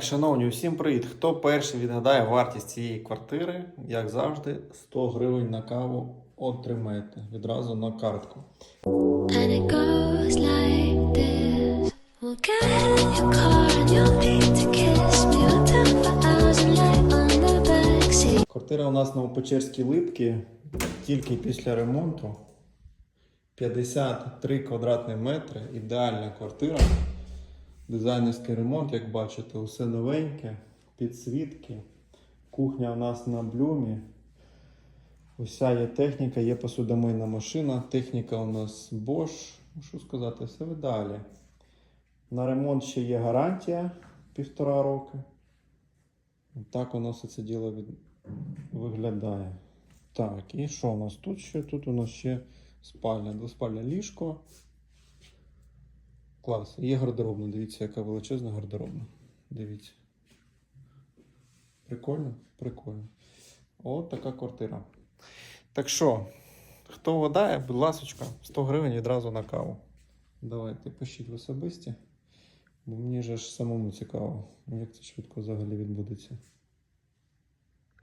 Шановні, усім привіт! Хто перший відгадає вартість цієї квартири, як завжди, 100 гривень на каву отримаєте відразу на картку. Квартира у нас на Опечерській Липці, тільки після ремонту. 53 квадратні метри, ідеальна квартира. Дизайнерський ремонт, як бачите, усе новеньке, підсвітки. Кухня у нас на блюмі. Уся є техніка, є посудомийна машина. Техніка у нас Bosch. Ну, що сказати, все в ідеалі. На ремонт ще є гарантія півтора роки. Так у нас це діло від... виглядає. Так, і що у нас тут ще? Тут у нас ще спальня, двоспальне ліжко. Клас. Є гардеробна. Дивіться, яка величезна гардеробна. Дивіться. Прикольно? Прикольно. От така квартира. Так що, хто гадає, будь ласочка, 100 гривень відразу на каву. Давайте пишіть в особисті. Бо мені ж самому цікаво, як це швидко взагалі відбудеться.